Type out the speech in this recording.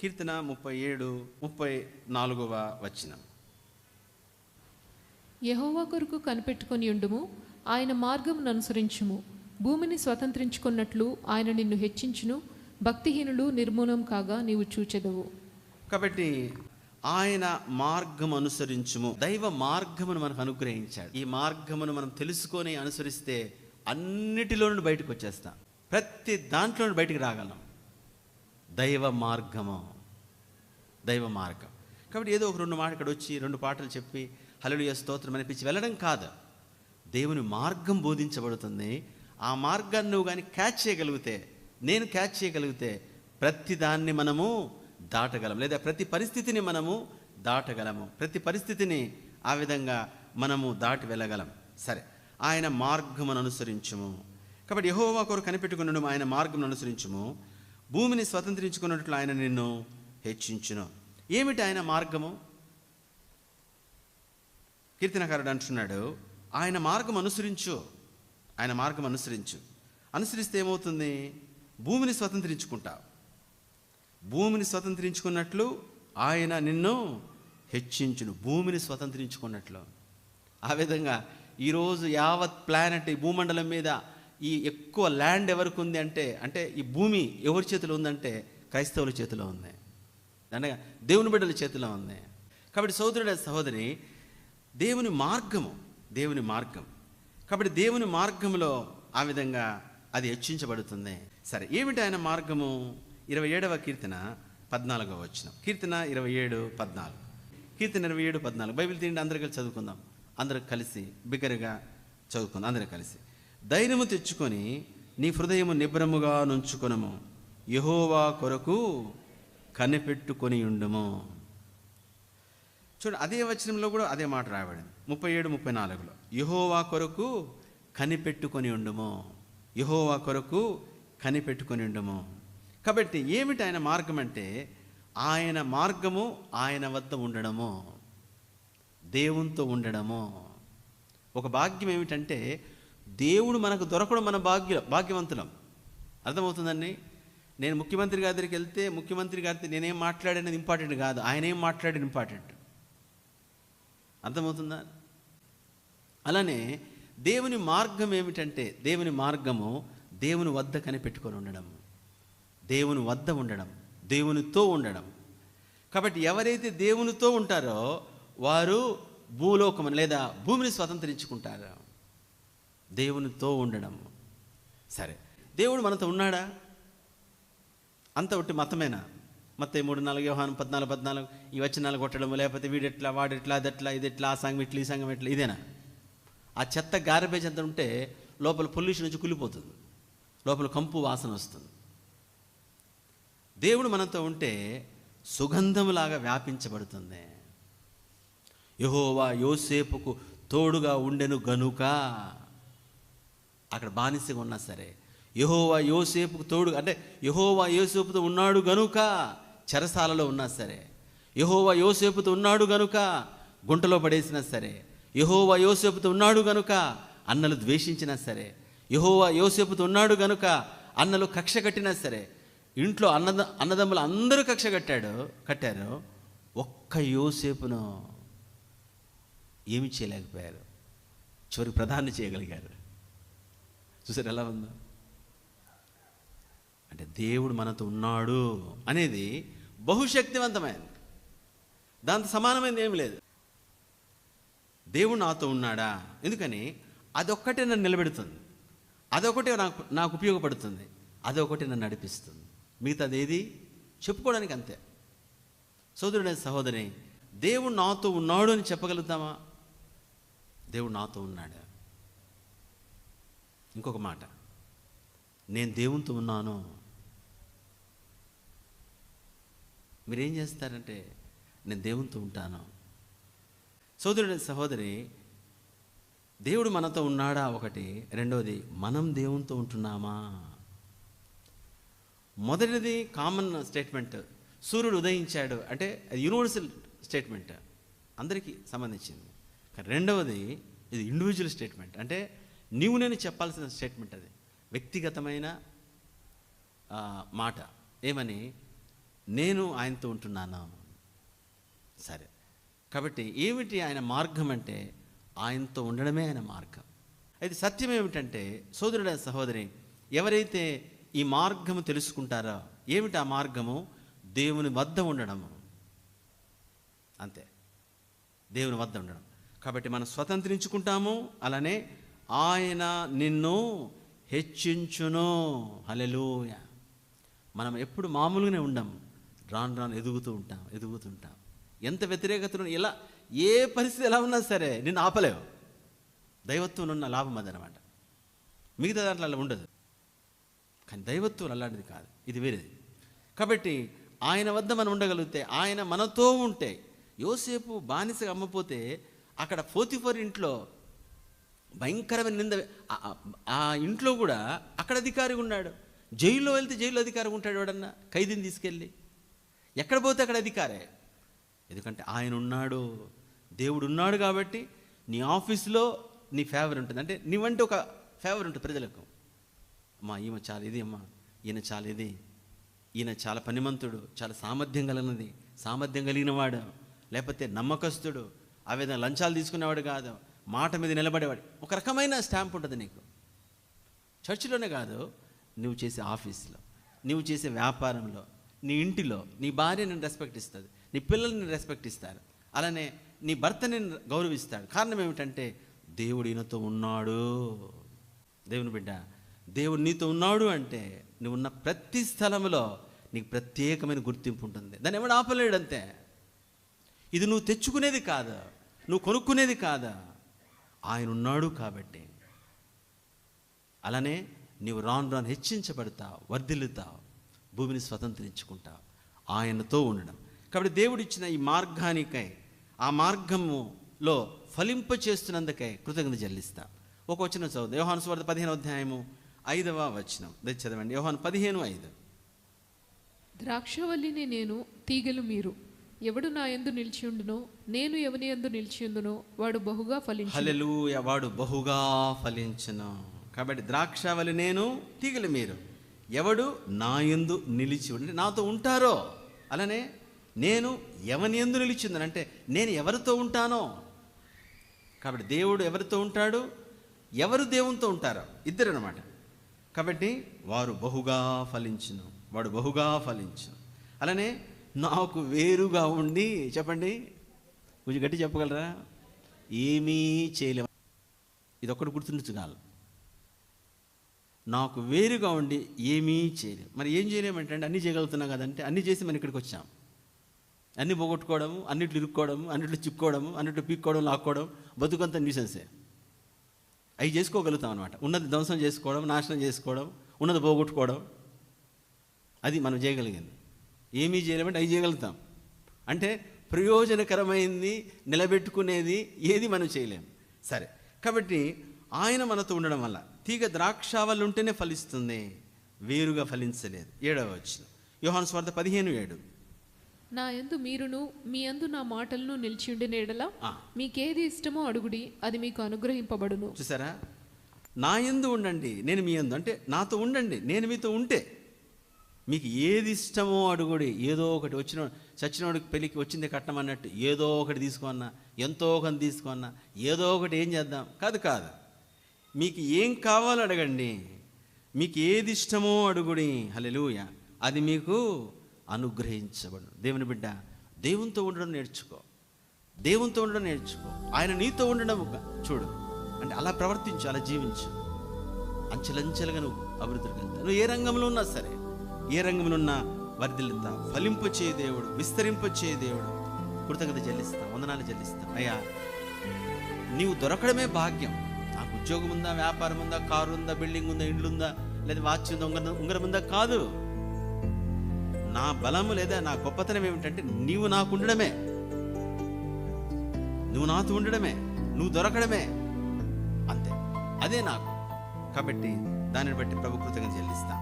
కీర్తన ముప్పై ఏడు ముప్పై నాలుగవ వచనం. యెహోవా కొరకు కనిపెట్టుకొని ఉండుము ఆయన మార్గమును అనుసరించుము. భూమిని స్వతంత్రించుకున్నట్లు ఆయన నిన్ను హెచ్చించును భక్తిహీనులు నిర్మూలం కాగా నీవు చూచెదవు. కాబట్టి ఆయన మార్గం అనుసరించుము. దైవ మార్గమును మనకు అనుగ్రహించాడు. ఈ మార్గమును మనం తెలుసుకొని అనుసరిస్తే అన్నిటిలో నుండి బయటకు వచ్చేస్తాం. ప్రతి దాంట్లో నుండి బయటికి రాగలం. దైవ మార్గము. దైవ మార్గం. కాబట్టి ఏదో ఒక రెండు మాట ఇక్కడ వచ్చి రెండు పాటలు చెప్పి హలలుయ స్తోత్రం అనిపించి వెళ్ళడం కాదు. దేవుని మార్గం బోధించబడుతుంది. ఆ మార్గాన్ని నువ్వు కానీ క్యాచ్ చేయగలిగితే నేను క్యాచ్ చేయగలిగితే ప్రతి దాన్ని మనము దాటగలం. లేదా ప్రతి పరిస్థితిని మనము దాటగలము. ప్రతి పరిస్థితిని ఆ విధంగా మనము దాటి వెళ్ళగలం. సరే ఆయన మార్గమును అనుసరించుము. కాబట్టి యహోవా కొరకు కనిపెట్టుకున్నాడు ఆయన మార్గమును అనుసరించుము. భూమిని స్వతంత్రించుకున్నట్లు ఆయన నిన్ను హెచ్చించును. ఏమిటి ఆయన మార్గము? కీర్తనకారుడు అంటున్నాడు ఆయన మార్గం అనుసరించు ఆయన మార్గం అనుసరించు. అనుసరిస్తే ఏమవుతుంది? భూమిని స్వతంత్రించుకుంటావు. భూమిని స్వతంత్రించుకున్నట్లు ఆయన నిన్ను హెచ్చించును. భూమిని స్వతంత్రించుకున్నట్లు. ఆ విధంగా ఈరోజు యావత్ ప్లానెట్ ఈ భూమండలం మీద ఈ ఎక్కువ ల్యాండ్ ఎవరికి ఉంది అంటే అంటే ఈ భూమి ఎవరి చేతిలో ఉందంటే క్రైస్తవుల చేతిలో ఉంది. అనగా దేవుని బిడ్డల చేతిలో ఉంది. కాబట్టి సోదరుడ సహోదరి దేవుని మార్గము దేవుని మార్గం. కాబట్టి దేవుని మార్గంలో ఆ విధంగా అది హెచ్చించబడుతుంది. సరే ఏమిటి ఆయన మార్గము? ఇరవై ఏడవ కీర్తన పద్నాలుగవ వచ్చిన కీర్తన ఇరవై ఏడు పద్నాలుగు. కీర్తన ఇరవై ఏడు పద్నాలుగు. బైబిల్ తిండి అందరూ కలిసి చదువుకుందాం. అందరూ కలిసి బిగ్గరగా చదువుకుందాం అందరూ కలిసి. ధైర్యము తెచ్చుకొని నీ హృదయము నిబ్రముగా నుంచుకొనము. యహోవా కొరకు కనిపెట్టుకొని ఉండుము. చూడు అదే వచనంలో కూడా అదే మాట రాయబడింది. ముప్పై ఏడు ముప్పై నాలుగులో యహోవా కొరకు కనిపెట్టుకొని ఉండుము. యహోవా కొరకు కనిపెట్టుకొని ఉండుము. కాబట్టి ఏమిటి ఆయన మార్గం అంటే ఆయన మార్గము ఆయన వద్ద ఉండడము. దేవునితో ఉండడము. ఒక భాగ్యం ఏమిటంటే దేవుడు మనకు దొరకడం మన భాగ్య భాగ్యవంతులం. అర్థమవుతుందండి? నేను ముఖ్యమంత్రి గారి దగ్గరికి వెళ్తే ముఖ్యమంత్రి గారితో నేనేం మాట్లాడేది ఇంపార్టెంట్ కాదు. ఆయన ఏం మాట్లాడేది ఇంపార్టెంట్? అర్థమవుతుందా? అలానే దేవుని మార్గం ఏమిటంటే దేవుని మార్గము దేవుని వద్ద కనిపెట్టుకొని ఉండడం. దేవుని వద్ద ఉండడం. దేవునితో ఉండడం. కాబట్టి ఎవరైతే దేవునితో ఉంటారో వారు భూలోకం లేదా భూమిని స్వతంత్రించుకుంటారు. దేవునితో ఉండడం. సరే. దేవుడు మనతో ఉన్నాడా? అంత ఒకటి మతమేనా? మత మూడు నాలుగు వ్యవహారం పద్నాలుగు పద్నాలుగు ఈ వచనాలు కొట్టడం లేకపోతే వీడెట్లా వాడెట్లా అదెట్లా ఇదెట్లా ఆ సంఘం ఇట్లా ఈ సంఘం ఎట్లా ఇదేనా? ఆ చెత్త గార్బేజ్ అంతా ఉంటే లోపల పొల్యూషన్ నుంచి కులిపోతుంది లోపల కంపు వాసన వస్తుంది. దేవుడు మనతో ఉంటే సుగంధములాగా వ్యాపించబడుతుంది. యహోవా యోసేపుకు తోడుగా ఉండెను గనుక. అక్కడ బానిసగా ఉన్నా సరే. యహోవా యోసేపుకు తోడు అంటే యహోవా యోసేపుతో ఉన్నాడు గనుక చెరసాలలో ఉన్నా సరే. యహోవా యోసేపుతో ఉన్నాడు గనుక గుంటలో పడేసినా సరే. యహోవా యోసేపుతో ఉన్నాడు గనుక అన్నలు ద్వేషించినా సరే. యహోవా యోసేపుతో ఉన్నాడు గనుక అన్నలు కక్ష కట్టినా సరే. ఇంట్లో అన్నద అన్నదమ్ములు అందరూ కక్ష కట్టాడు కట్టారు. ఒక్క యోసేపును ఏమి చేయలేకపోయారు. చివరికి ప్రధాని చేయగలిగారు. చూసారు ఎలా ఉందో? అంటే దేవుడు మనతో ఉన్నాడు అనేది బహుశక్తివంతమైనది దాంతో సమానమైనది ఏం లేదు. దేవుడు నాతో ఉన్నాడా? ఎందుకని? అదొక్కటే నన్ను నిలబెడుతుంది. అదొకటే నాకు నాకు ఉపయోగపడుతుంది. అదొకటి నన్ను నడిపిస్తుంది. మిగతాది ఏది? చెప్పుకోవడానికి అంతే. సోదరుడైన సహోదరి దేవుడు నాతో ఉన్నాడు అని చెప్పగలుగుతామా? దేవుడు నాతో ఉన్నాడా? ఇంకొక మాట. నేను దేవునితో ఉన్నాను. మీరేం చేస్తారంటే నేను దేవునితో ఉంటాను. సోదరుడి సహోదరి దేవుడు మనతో ఉన్నాడా ఒకటి. రెండవది మనం దేవునితో ఉంటున్నామా? మొదటిది కామన్ స్టేట్మెంట్ సూర్యుడు ఉదయించాడు. అంటే అది యూనివర్సల్ స్టేట్మెంట్ అందరికీ సంబంధించింది. కానీ రెండవది ఇది ఇండివిజువల్ స్టేట్మెంట్ అంటే నీవు నేను చెప్పాల్సిన స్టేట్మెంట్ అది. వ్యక్తిగతమైన మాట. ఏమని? నేను ఆయనతో ఉంటున్నాను? సరే. కాబట్టి ఏమిటి ఆయన మార్గం అంటే? ఆయనతో ఉండడమే ఆయన మార్గం. అయితే సత్యం ఏమిటంటే సోదరుడ సహోదరి ఎవరైతే ఈ మార్గము తెలుసుకుంటారో ఏమిటి ఆ మార్గము? దేవుని వద్ద ఉండడము. అంతే. దేవుని వద్ద ఉండడం. కాబట్టి మనం స్వతంత్రించుకుంటాము అలానే ఆయన నిన్ను హెచ్చించును. హలెలూయ మనం ఎప్పుడు మామూలుగానే ఉండం. రాను రాను ఎదుగుతూ ఉంటాం ఎదుగుతుంటాం ఎంత వ్యతిరేకతను ఎలా ఏ పరిస్థితి ఎలా ఉన్నా సరే నిన్ను ఆపలేవు. దైవత్వంలో ఉన్న లాభం అదనమాట. మిగతా దాంట్లో అలా ఉండదు. కానీ దైవత్వం అలాంటిది కాదు. ఇది వేరేది. కాబట్టి ఆయన వద్ద మనం ఉండగలిగితే ఆయన మనతో ఉంటే యోసేపు బానిసగా అమ్మపోతే అక్కడ ఫోతిఫర్ ఇంట్లో భయంకరమైన నింద. ఆ- ఇంట్లో కూడా అక్కడ అధికారి ఉన్నాడు. జైల్లో వెళ్తే జైల్లో అధికారి ఉంటాడు వాడన్నా ఖైదీని తీసుకెళ్ళి. ఎక్కడ పోతే అక్కడ అధికారే. ఎందుకంటే ఆయన ఉన్నాడు దేవుడు ఉన్నాడు కాబట్టి నీ ఆఫీస్లో నీ ఫేవర్ ఉంటుంది. అంటే నీవంటే ఒక ఫేవర్ ఉంటుంది ప్రజలకు. అమ్మా ఈమె చాలా ఇది అమ్మా ఈయన చాలా ఇది. ఈయన చాలా పనిమంతుడు చాలా సామర్థ్యం కలిగినది. సామర్థ్యం కలిగిన వాడు లేకపోతే నమ్మకస్తుడు. ఆ విధంగా లంచాలు తీసుకునేవాడు కాదు. మాట మీద నిలబడేవాడు. ఒక రకమైన స్టాంప్ ఉంటుంది నీకు. చర్చిలోనే కాదు నువ్వు చేసే ఆఫీస్లో నువ్వు చేసే వ్యాపారంలో నీ ఇంటిలో నీ భార్య నేను రెస్పెక్ట్ ఇస్తుంది నీ పిల్లల్ని నేను రెస్పెక్ట్ ఇస్తారు. అలానే నీ భర్తని గౌరవిస్తాడు కారణం ఏమిటంటే దేవుడు ఈయనతో ఉన్నాడు. దేవుని బిడ్డ దేవుడు నీతో ఉన్నాడు అంటే నువ్వు ఉన్న ప్రతి స్థలంలో నీకు ప్రత్యేకమైన గుర్తింపు ఉంటుంది. దాన్ని ఎవడు ఆపలేడంతే ఇది నువ్వు తెచ్చుకునేది కాదా నువ్వు కొనుక్కునేది కాదా. ఆయన ఉన్నాడు కాబట్టి. అలానే నీవు రాను రాను హెచ్చించబడతావు వర్ధిల్లుతావు భూమిని స్వతంత్రించుకుంటావు ఆయనతో ఉండడం. కాబట్టి దేవుడిచ్చిన ఈ మార్గానికై ఆ మార్గములో ఫలింప చేస్తున్నందుకై కృతజ్ఞత చెల్లిస్తా. ఒక వచనం చదువు యోహాను స్వార్థ పదిహేను అధ్యాయము ఐదవ వచనం. చదవండి. యోహాను పదిహేను ఐదు. ద్రాక్షవల్లిని నేను తీగలు మీరు. ఎవడు నా ఎందు నిలిచి ఉండును నేను ఎవని ఎందు నిలిచియుందునో వాడు బహుగా ఫలించు వాడు బహుగా ఫలించును. కాబట్టి ద్రాక్షవలి నేను తీగలు మీరు. ఎవడు నా ఎందు నిలిచి ఉండి నాతో ఉంటారో. అలానే నేను ఎవని ఎందు నిలిచిందని అంటే నేను ఎవరితో ఉంటానో. కాబట్టి దేవుడు ఎవరితో ఉంటాడు? ఎవరు దేవునితో ఉంటారో? ఇద్దరు అనమాట కాబట్టి వారు బహుగా ఫలించును వాడు బహుగా ఫలించును. అలానే నాకు వేరుగా ఉండి చెప్పండి. కొంచెం గట్టి చెప్పగలరా? ఏమీ చేయలేము ఇది ఒక్కటి గుర్తుంచుకోవాలి నాకు వేరుగా ఉండి ఏమీ చేయలేము మరి ఏం చేయలేమంటే అంటే అన్నీ చేయగలుగుతున్నాం కదంటే అన్నీ చేసి మనం ఇక్కడికి వచ్చాం. అన్నీ పోగొట్టుకోవడము అన్నిట్లు ఇరుక్కోవడము అన్నిట్లు చిక్కుకోవడము అన్నిట్లు పీక్కోవడం లాక్కోవడం బతుకంతా న్యూసెన్సే. అవి చేసుకోగలుగుతాం అనమాట ఉన్నది ధ్వంసం చేసుకోవడం నాశనం చేసుకోవడం ఉన్నది పోగొట్టుకోవడం అది మనం చేయగలిగింది. ఏమీ చేయలేమంటే అవి చేయగలుగుతాం. అంటే ప్రయోజనకరమైంది నిలబెట్టుకునేది ఏది మనం చేయలేం. సరే కాబట్టి ఆయన మనతో ఉండడం వల్ల తీగ ద్రాక్షావల్లు ఉంటేనే ఫలిస్తుంది వేరుగా ఫలించలేదు. ఏడవ వచ్చిన యోహాను స్వార్థ పదిహేను ఏడు. నా యందు మీరును మీ యందు నా మాటలను నిలిచియుండిన ఎడల ఆ. మీకేది ఇష్టమో అడుగుడి అది మీకు అనుగ్రహింపబడును. చూసారా? నా ఎందు ఉండండి నేను మీ ఎందు అంటే నాతో ఉండండి నేను మీతో ఉంటే. మీకు ఏది ఇష్టమో అడుగుడి. ఏదో ఒకటి వచ్చిన చచ్చినోడికి పెళ్ళికి వచ్చింది కట్నం అన్నట్టు ఏదో ఒకటి తీసుకున్నా ఎంతో ఒకటి తీసుకున్నా ఏదో ఒకటి ఏం చేద్దాం? కాదు కాదు. మీకు ఏం కావాలో అడగండి. మీకు ఏది ఇష్టమో అడుగుడి. హల్లెలూయ. అది మీకు అనుగ్రహించబడు దేవుని బిడ్డ దేవునితో ఉండడం నేర్చుకో. దేవునితో ఉండడం నేర్చుకో. ఆయన నీతో ఉండడం చూడు. అంటే అలా ప్రవర్తించు అలా జీవించు. అంచెలంచెలుగా నువ్వు అభివృద్ధికి వెళ్తావు నువ్వు ఏ రంగంలో ఉన్నా సరే. ఏ రంగంలో ఉన్నా వర్ధిల్లుతా ఫలింపచే దేవుడు విస్తరింపచే దేవుడు. కృతజ్ఞత చెల్లిస్తా వందనాలు చెల్లిస్తా. అయ్యా నీవు దొరకడమే భాగ్యం. నాకు ఉద్యోగం ఉందా వ్యాపారం ఉందా కారు ఉందా బిల్డింగ్ ఉందా ఇండ్లు ఉందా లేదా వాచ్ ఉందా ఉంగరం ఉంగరం ఉందా కాదు. నా బలము లేదా నా గొప్పతనం ఏమిటంటే నీవు నాకు ఉండడమే. నువ్వు నాతో ఉండడమే. నువ్వు దొరకడమే. అంతే. అదే నాకు. కాబట్టి దానిని బట్టి ప్రభు కృతజ్ఞత చెల్లిస్తా.